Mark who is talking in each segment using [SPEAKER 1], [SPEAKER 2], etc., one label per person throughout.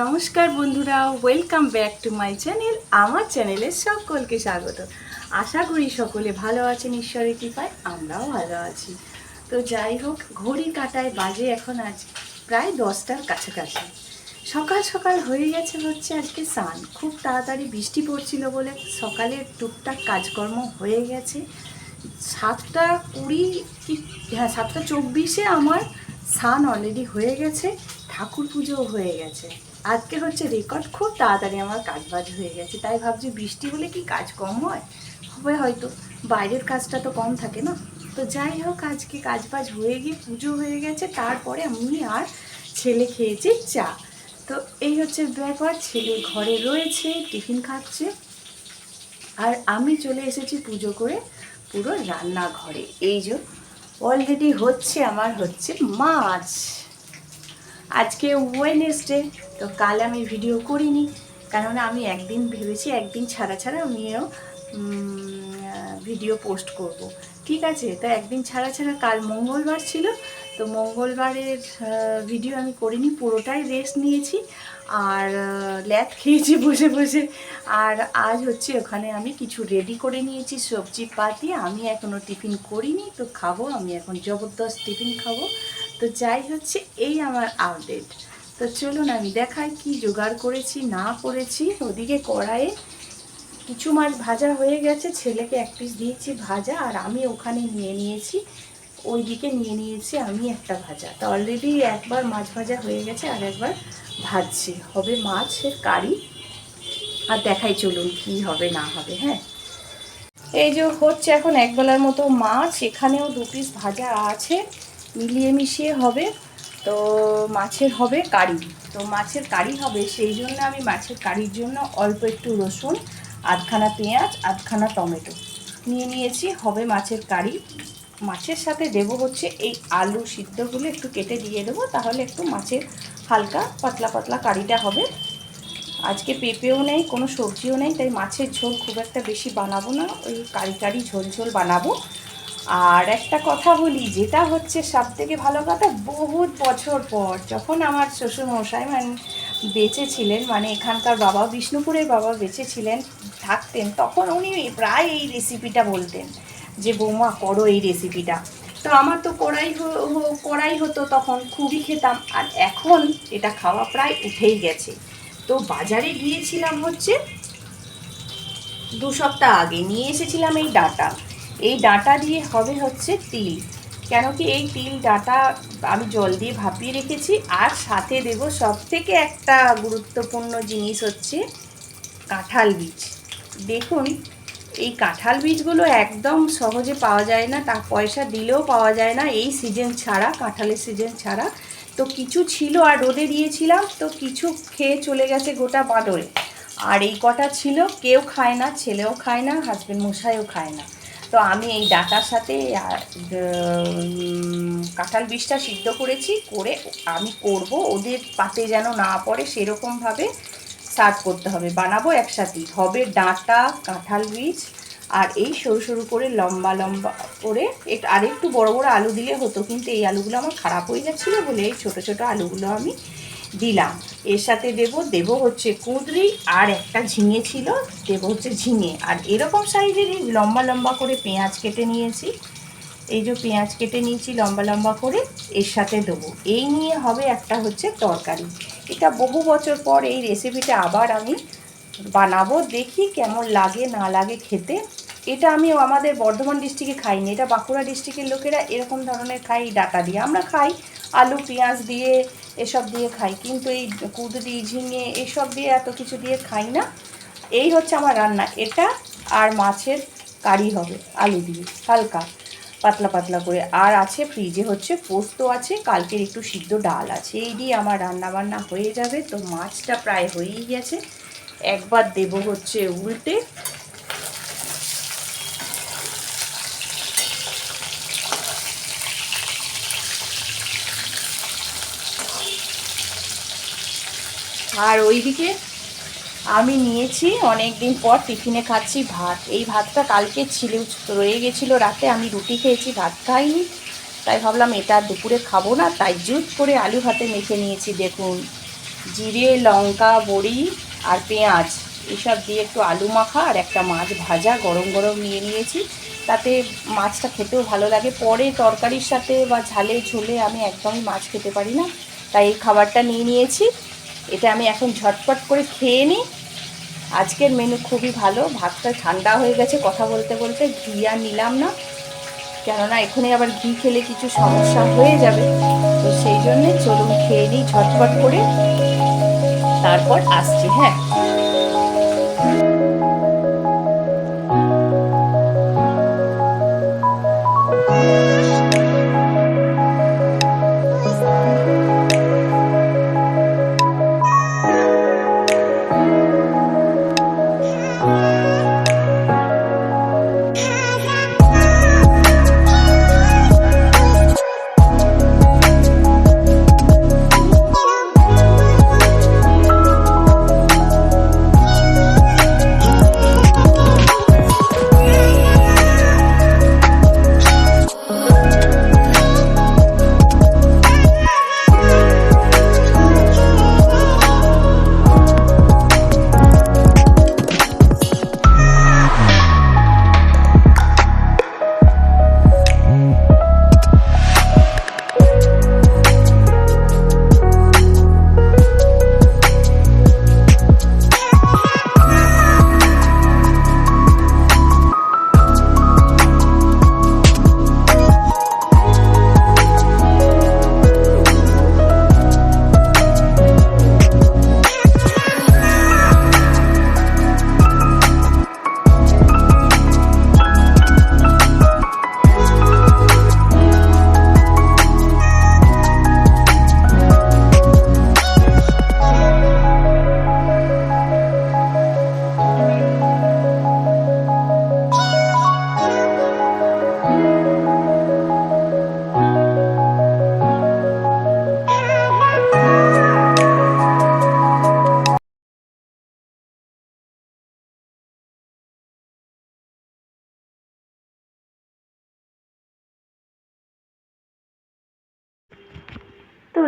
[SPEAKER 1] নমস্কার বন্ধুরা welcome back to my channel আমার চ্যানেলে সকলকে স্বাগত। আশা করি সকলে ভালো আছেন, ঈশ্বরের কৃপায় আমরাও ভালো আছি। তো যাই হোক, ঘড়ি কাটায় বাজে এখন আজ প্রায় দশটার কাছাকাছি। সকাল সকাল হয়ে গেছে হচ্ছে আজকে সান খুব তাড়াতাড়ি বৃষ্টি পড়ছিল বলে সকালের টুকটাক কাজকর্ম হয়ে গেছে। সাতটা কুড়ি কি হ্যাঁ সাতটা চব্বিশে আমার সান অলরেডি হয়ে গেছে, ঠাকুর পুজোও হয়ে গেছে। আজকে হচ্ছে রেকর্ড খুব তাড়াতাড়ি আমার কাজ বাজ হয়ে গেছে, তাই ভাবছি বৃষ্টি হলে কি কাজ কম হয়? হবে হয়তো, বাইরের কাজটা তো কম থাকে না। তো যাই হোক, আজকে কাজ বাজ হয়ে গিয়ে পুজো হয়ে গেছে, তারপরে আমি আর ছেলে খেয়েছি চা। তো এই হচ্ছে ব্যাপার, ছেলে ঘরে রয়েছে, টিফিন খাচ্ছে। আর আমি চলে এসেছি পুজো করে পুরো রান্নাঘরে। এই যে অলরেডি হচ্ছে আমার হচ্ছে মাছ। আজকে ওয়েনেসডে তো কাল আমি ভিডিও করিনি। কারণ আমি একদিন ভেবেছি, একদিন ছাড়া ছাড়া আমিও ভিডিও পোস্ট করব। ঠিক আছে, তো একদিন ছাড়া ছাড়া কাল মঙ্গলবার ছিল, তো মঙ্গলবারের ভিডিও আমি করিনি, পুরোটাই রেস্ট নিয়েছি। আর ল্যাদ খেয়েছি বসে বসে। আর আজ হচ্ছে ওখানে আমি কিছু রেডি করে নিয়েছি, সবজি পাতি। আমি এখনও টিফিন করিনি, তো খাব। আমি এখন জবরদস্ত টিফিন খাব। তো যাই হচ্ছে, এই আমার আপডেট তো চলুন আমি দেখাই কি জোগাড় করেছি, না করেছি। ওদিকে কড়াইয়ে কিছু মাছ ভাজা হয়ে গেছে। ছেলেকে এক পিস দিয়েছি ভাজা, আর আমি ওখানে নিয়ে নিয়েছি, ওইদিকে নিয়ে নিয়েছি আমি একটা ভাজা। তো অলরেডি একবার মাছ ভাজা হয়ে গেছে, আর একবার ভাজছি। হবে মাছের কারি। আর দেখাই চলুন কি হবে, না হবে হ্যাঁ? এই যে হচ্ছে এখন একবেলার মতো মাছ, এখানেও দু পিস ভাজা আছে। মিলিয়ে মিশিয়ে হবে। তো মাছের হবে কারি। তো মাছের কারি হবে, সেই জন্য আমি মাছের কারির জন্য অল্প একটু রসুন, আধখানা পেঁয়াজ, আধখানা টমেটো নিয়ে নিয়েছি। হবে মাছের কারি। মাছের সাথে দেব হচ্ছে এই আলু সিদ্ধগুলো একটু কেটে দিয়ে দেবো, তাহলে একটু মাছের হালকা পাতলা পাতলা কারিটা হবে। আজকে পেঁপেও নেই, কোনো সবজিও নেই, তাই মাছের ঝোল খুব একটা বেশি বানাবো না, ওই কারি কারি ঝোল ঝোল বানাবো। আর একটা কথা বলি, যেটা হচ্ছে সব থেকে ভালো কথা, বহুত বছর পর যখন আমার শ্বশুর মশাই মানে বেঁচে ছিলেন মানে এখানকার বাবা বিষ্ণুপুরের বাবা বেঁচে ছিলেন থাকতেন, তখন উনি প্রায় এই রেসিপিটা বলতেন যে, বৌমা, করো এই রেসিপিটা তো আমার তো কড়াই কড়াই হতো তখন, খুবই খেতাম, আর এখন এটা খাওয়া প্রায় উঠেই গেছে। তো বাজারে গিয়েছিলাম হচ্ছে দু সপ্তাহ আগে, নিয়ে এসেছিলাম এই ডাটা। এই ডাটা দিয়ে হবে হচ্ছে তিল। কেন কি এই তিল ডাটা আমি জল দিয়ে ভাপিয়ে রেখেছি আর সাথে দেব সব থেকে একটা গুরুত্বপূর্ণ জিনিস হচ্ছে কাঁঠাল বীজ। দেখুন, এই কাঁঠাল বীজগুলো একদম সহজে পাওয়া যায় না, তা পয়সা দিলেও পাওয়া যায় না, এই সিজন ছাড়া, কাঁঠালের সিজন ছাড়া। তো কিছু ছিল আর রোদে দিয়েছিলাম, তো কিছু খেয়ে চলে গেছে গোটা বাদরে। আর এই কটা ছিল, কেউ খায় না, ছেলেও খায় না হাজব্যান্ড মশাইও খায় না। তো আমি এই ডাটার সাথে কাঁঠাল বীজটা সিদ্ধ করেছি, করে আমি করব। ওদের পাতে যেন না পড়ে, সেরকমভাবে সার্ভ করতে হবে। বানাবো একসাথেই হবে ডাঁটা, কাঁঠাল বীজ, আর এই সরু সরু করে লম্বা লম্বা করে একটু, আর একটু বড় বড় আলু দিলে হতো, কিন্তু এই আলুগুলো আমার খারাপ হয়ে যাচ্ছিল বলে এই ছোটো ছোটো আলুগুলো আমি দিলাম। এর সাথে দেব দেব হচ্ছে কুঁদরি আর একটা ঝিঙে ছিল, দেব হচ্ছে ঝিঙে। আর এরকম সাইজেরই লম্বা লম্বা করে পেঁয়াজ কেটে নিয়েছি। এই যে পেঁয়াজ কেটে নিয়েছি লম্বা লম্বা করে, এর সাথে দেবো। এই নিয়ে হবে একটা হচ্ছে তরকারি। এটা বহু বছর পর এই রেসিপিটা আবার আমি বানাবো, দেখি কেমন লাগে, না লাগে খেতে। এটা আমি আমাদের বর্ধমান ডিস্ট্রিক্টে খাইনি, এটা বাঁকুড়া ডিস্ট্রিক্টের লোকেরা এরকম ধরনের খাই ডাটা দিয়ে। আমরা খাই আলু, পেঁয়াজ দিয়ে এসব দিয়ে খাই। কিন্তু এই কুদরি, ঝিঙে এসব দিয়ে এত কিছু দিয়ে খাই না। এই হচ্ছে আমার রান্না। এটা আর মাছের কারি হবে, আলু দিয়ে, হালকা পাতলা পাতলা করে। আর আছে ফ্রিজে হচ্ছে পোস্ত আছে, কালকের একটু সিদ্ধ ডাল আছে। এই দিয়ে আমার রান্না বান্না হয়ে যাবে। তো মাছটা প্রায় হয়েই গেছে। একবার দেব হচ্ছে উল্টে। আর ওইদিকে আমি নিয়েছি অনেক দিন পর টিফিনে খাচ্ছি ভাত। এই ভাতটা কালকে ছিল, রয়ে গেছিল রাতে, আমি রুটি খেয়েছি, ভাত খাইনি। তাই ভাবলাম এটা দুপুরে খাব না, তাই জুত করে আলু ভাতে মেখে নিয়েছি, দেখুন। জিরে, লঙ্কা, বড়ি আর পেঁয়াজ, এসব দিয়ে একটু আলু মাখা আর একটা মাছ ভাজা গরম গরম নিয়ে নিয়েছি। তাতে মাছটা খেতেও ভালো লাগে। পরে তরকারির সাথে বা ঝালে ঝোলে আমি একদমই মাছ খেতে পারি না। তাই এই খাবারটা নিয়ে নিয়েছি। এটা আমি এখন ঝটপট করে খেয়ে নিই। আজকের মেনু খুবই ভালো, ভাতটা ঠান্ডা হয়ে গেছে, কথা বলতে বলতে ঘি আর নিলাম না। কেননা এখানে আবার ঘি খেলে কিছু সমস্যা হয়ে যাবে। তো সেই জন্যে চলুন খেয়ে নিই ঝটপট করে। তারপর আসছি হ্যাঁ।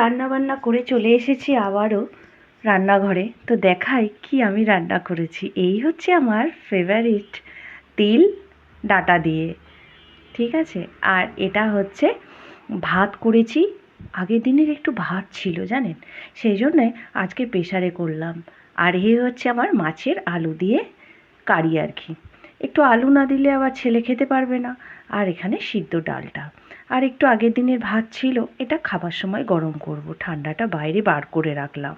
[SPEAKER 1] রান্না বান্না করে চলে এসেছি আবারও রান্নাঘরে। তো দেখাই কি আমি রান্না করেছি। এই হচ্ছে আমার ফেভারিট তিল ডাটা দিয়ে। ঠিক আছে? আর এটা হচ্ছে ভাত করেছি। আগের দিনের একটু ভাত ছিল, জানেন? সেই জন্যে আজকে প্রেশারে করলাম। আর এই হচ্ছে আমার মাছের আলু দিয়ে কারি আর কি। একটু আলু না দিলে আবার ছেলে খেতে পারবে না। আর এখানে সিদ্ধ ডালটা। আর একটু আগের দিনের ভাত ছিল, এটা খাবার সময় গরম করব। ঠান্ডাটা বাইরে বার করে রাখলাম।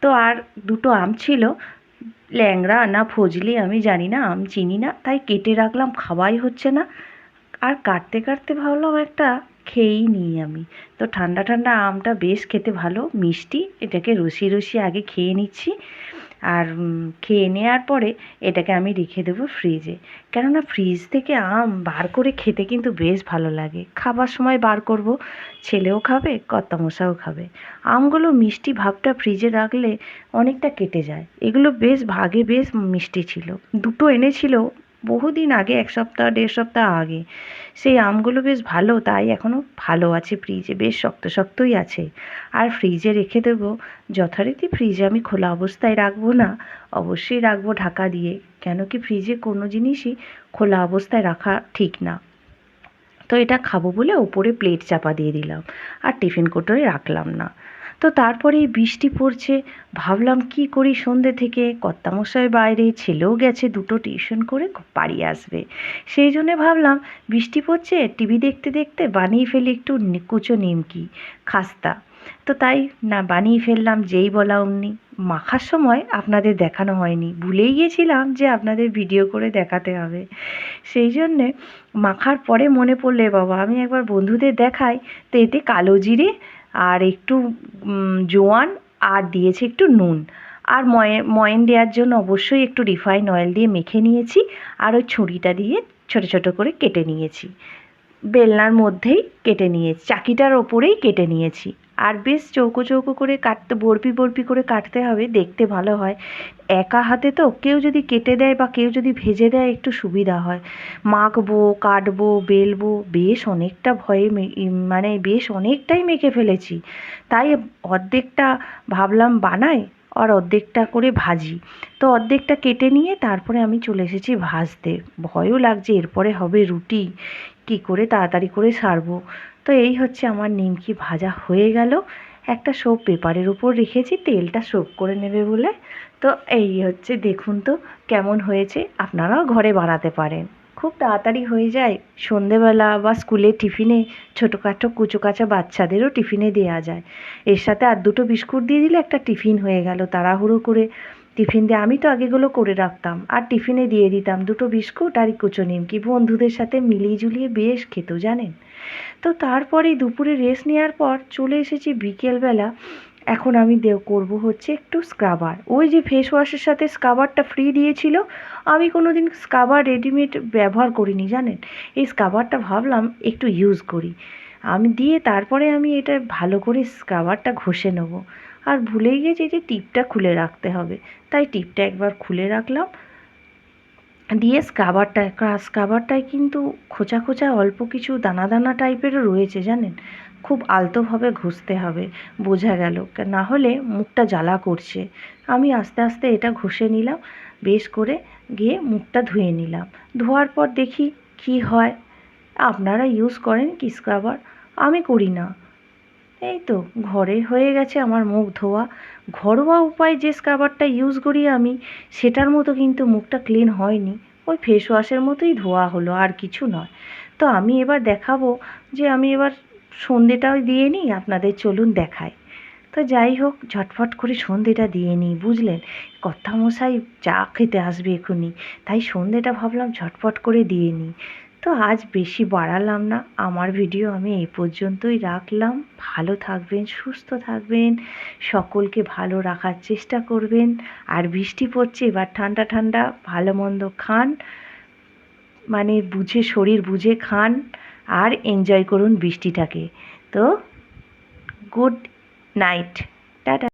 [SPEAKER 1] তো আর দুটো আম ছিল, ল্যাংড়া না ফজলি আমি জানি না, আম চিনি না, তাই কেটে রাখলাম, খাওয়াই হচ্ছে না। আর কাটতে কাটতে ভাবলাম একটা খেয়েই নিই আমি। তো ঠান্ডা ঠান্ডা আমটা বেশ খেতে ভালো, মিষ্টি, এটাকে রসি রসি আগে খেয়ে নিচ্ছি। আর খেয়ে নেওয়ার পরে এটাকে আমি রেখে দেবো ফ্রিজে কেননা ফ্রিজ থেকে আম বার করে খেতে কিন্তু বেশ ভালো লাগে। খাবার সময় বার করব, ছেলেও খাবে কর্তামশাও খাবে। আমগুলো মিষ্টি ভাবটা ফ্রিজে রাখলে অনেকটা কেটে যায়। এগুলো বেশ, ভাগে বেশ মিষ্টি ছিল। দুটো এনেছিল বহুদিন আগে, এক সপ্তাহ, দেড় সপ্তাহ আগে। সেই আমগুলো বেশ ভালো, তাই এখনও ভালো আছে ফ্রিজে বেশ শক্ত শক্তই আছে। আর ফ্রিজে রেখে দেবো। যথারীতি ফ্রিজে আমি খোলা অবস্থায় রাখব না। অবশ্যই রাখব ঢাকা দিয়ে। কেন কি ফ্রিজে কোনো জিনিসই খোলা অবস্থায় রাখা ঠিক না। তো এটা খাব বলে ওপরে প্লেট চাপা দিয়ে দিলাম। আর টিফিন কোটোয় রাখলাম না। তো তারপরে বৃষ্টি পড়ছে। ভাবলাম, কি করি সন্ধে থেকে? কর্তামশাই বাইরে, ছেলেও গেছে, দুটো টিউশন করে বাড়ি আসবে। সেই জন্যে ভাবলাম, বৃষ্টি পড়ছে, টিভি দেখতে দেখতে বানিয়ে ফেলি একটু কুচো নিমকি, খাস্তা। তো তাই না, বানিয়ে ফেললাম, যেই বলা অমনি। মাখার সময় আপনাদের দেখানো হয়নি। ভুলেই গিয়েছিলাম যে আপনাদের ভিডিও করে দেখাতে হবে। সেই জন্যে মাখার পরে মনে পড়লে, বাবা, আমি একবার বন্ধুদের দেখাই, তো এতে কালো জিরে আর একটু জোয়ান আর দিয়েছি একটু নুন। আর ময়ে, ময়ন দেওয়ার জন্য অবশ্যই একটু রিফাইন অয়েল দিয়ে মেখে নিয়েছি আর ওই ছুরিটা দিয়ে ছোট ছোট করে কেটে নিয়েছি। বেলনার মধ্যেই কেটে নিয়েছি, চাকিটার ওপরেই কেটে নিয়েছি।
[SPEAKER 2] আর বেশ চৌকো চৌকো করে কাটতে বরপি বরপি করে কাটতে হবে, দেখতে ভালো হয়। একা হাতে তো কেউ যদি কেটে দেয় বা কেউ যদি ভেজে দেয় একটু সুবিধা হয়। মাখবো, কাটবো, বেলবো, বেশ অনেকটা ভয়ে মানে বেশ অনেকটাই মেখে ফেলেছি। তাই অর্ধেকটা ভাবলাম বানাই আর অর্ধেকটা করে ভাজি। তো অর্ধেকটা কেটে নিয়ে তারপরে আমি চলে এসেছি ভাজতে। ভয়ও লাগছে, এরপরে হবে রুটি। কী করে তাড়াতাড়ি করে সারবো? তো এই হচ্ছে আমার নিমকি ভাজা হয়ে গেল। একটা সোপ পেপারের উপর রেখেছি, তেলটা সোপ করে নেবে বলে। তো এই হচ্ছে দেখুন তো কেমন হয়েছে, আপনারাও ঘরে বানাতে পারেন। খুব তাড়াতাড়ি হয়ে যায়, সন্ধেবেলা বা স্কুলে টিফিনে ছোটোখাটো কুচো কাচা বাচ্চাদেরও টিফিনে দেওয়া যায়। এর সাথে আর দুটো বিস্কুট দিয়ে দিলে একটা টিফিন হয়ে গেল, তাড়াহুড়ো করে। টিফিন দিয়ে আমি তো আগেগুলো করে রাখতাম, আর টিফিনে দিয়ে দিতাম দুটো বিস্কুট আর কুচো নিমকি। বন্ধুদের সাথে মিলিয়ে ঝুলিয়ে বেশ খেত, জানেন? তো তারপরেই দুপুরে রেস্ট নেওয়ার পর চলে এসেছি বিকেলবেলা। এখন আমি দে, করব হচ্ছে একটু স্ক্রাবার ওই যে ফেস ওয়াশের সাথে স্ক্রাবারটা ফ্রি দিয়েছিল, আমি কোনো দিন স্ক্রাবার রেডিমেড ব্যবহার করিনি, জানেন? এই স্ক্রাবারটা ভাবলাম একটু ইউজ করি। আমি দিয়ে তারপরে আমি এটা ভালো করে স্ক্রাবারটা ঘষে নেব। আর ভুলেই গেছি যে টিপটা খুলে রাখতে হবে। তাই টিপটা একবার খুলে রাখলাম। দিয়ে স্ক্রাবারটা স্ক্রাবারটায় কিন্তু খোঁচা খোঁচা অল্প কিছু দানা দানা টাইপেরও রয়েছে জানেন? খুব আলতোভাবে ঘষতে হবে, বোঝা গেল। না হলে মুখটা জ্বালা করছে। আমি আস্তে আস্তে এটা ঘষে নিলাম, বেশ করে গিয়ে মুখটা ধুয়ে নিলাম। ধোয়ার পর দেখি কি হয়। আপনারা ইউজ করেন কি স্ক্রাবার আমি করি না। এই তো ঘরে হয়ে গেছে আমার মুখ ধোয়া। ঘরোয়া উপায়ে যে স্ক্রাবারটা ইউজ করি আমি, সেটার মতো কিন্তু মুখটা ক্লিন হয়নি। ওই ফেস ওয়াশের মতোই ধোয়া হলো, আর কিছু নয়। তো আমি এবার দেখাবো যে আমি এবার সন্ধেটাও দিয়ে নিই, আপনাদের চলুন দেখাই। তো যাই হোক, ঝটফট করে সন্ধেটা দিয়ে নিই, বুঝলেন? কর্তামশাই চা খেতে আসবে এখুনি, তাই সন্ধেটা ভাবলাম ঝটফট করে দিয়ে নিই। তো আজ বেশি বাড়ালাম না। আমার ভিডিও আমি এই পর্যন্তই রাখলাম। ভালো থাকবেন, সুস্থ থাকবেন, সকলকে ভালো রাখার চেষ্টা করবেন। আর বৃষ্টি পড়ছে, এবার ঠান্ডা ঠান্ডা, ভালো মন্দ খান। মানে বুঝে, শরীর বুঝে খান আর এনজয় করুন বৃষ্টিটাকে। তো গুড নাইট টাটা।